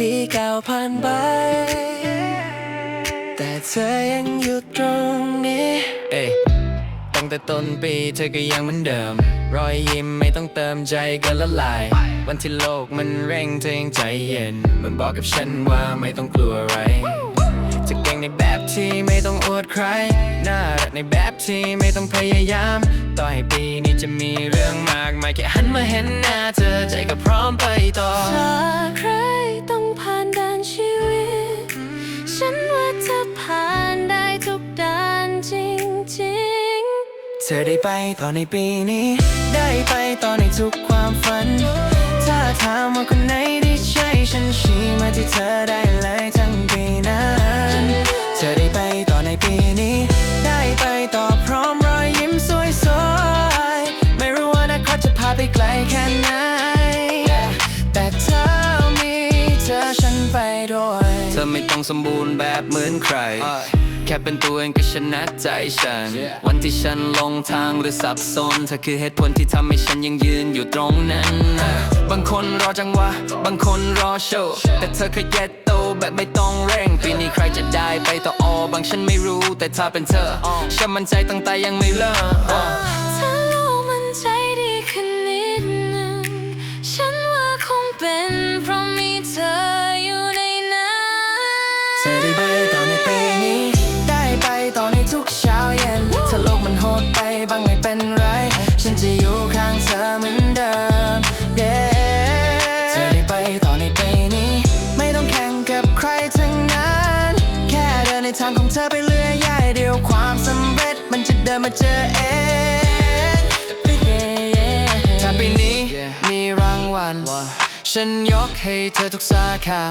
ปีเก่าผ่านไป แต่เธอยังอยู่ตรงนี้ เอ้ยตั้งแต่ต้นปีเธอก็ยังเหมือนเดิม รอยยิ้มไม่ต้องเติมใจก็ละลาย วันที่โลกมันเร่งเธอยังใจเย็น มันบอกกับฉันว่าไม่ต้องกลัวอะไร จะเก่งในแบบที่ไม่ต้องอวดใคร น่ารักในแบบที่ไม่ต้องพยายาม ต่อให้ปีนี้จะมีเรื่องมากมายแค่หันมาเห็นหน้าเธอใจก็พร้อมไปต่อ ถ้าใครต้อง ธอได้ไปต่อในปีนี้ ได้ไปต่อในทุกความฝัน ถ้าถามว่าคนไหนที่ใช่ฉันชี้มาที่เธอได้เลยทั้งปีนั้น เธอได้ไปต่อในปีนี้ ได้ไปต่อพร้อมรอยยิ้มสวยๆไม่รู้ว่านาคตจะพาไปไกลแค่ไหน แต่เธอมีเธอฉันไปด้วย ธอไม่ต้องสมบูรณ์แบบเหมือนใคร แค่เป็นตัวเองก็ชนะใจฉัน วันที่ฉันลงทางหรือสับสนเธอคือเหตุผลที่ทำให้ฉันยังยืนอยู่ตรงนั้น บางคนรอจังหวะ บางคนรอโชว์ แต่เธอเคยเย็ดโตแบบไม่ต้องเร่ง ปีนี้ใครจะได้ไปต่ออบางฉันไม่รู้ แต่ถ้าเป็นเธอฉันมั่นใจตั้งแต่ยังไม่เลิก ทางของเธอไปเรื่อยย่ายเดียวความสำเร็จมันจะเดินมาเจอเองถ้าปีนี้มีรางวัลฉันยกให้เธอทุกสาขา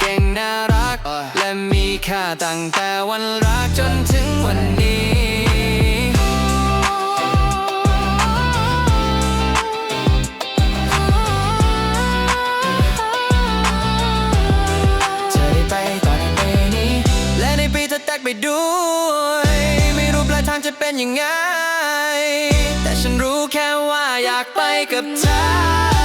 เก่งน่ารักและมีค่าตั้งแต่วันรักจนถึงวันนี้ ไปด้วย ไม่รู้ปลายทางจะเป็นยังไง แต่ฉันรู้แค่ว่าอยากไปกับเธอ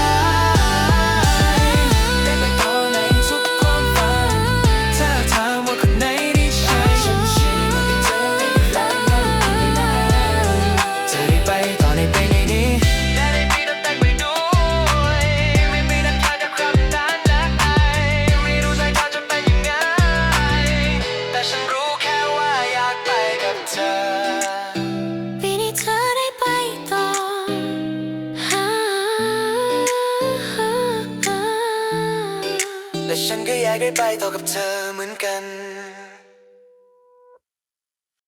และฉันก็อยากได้ไปต่อกับเธอเหมือนกัน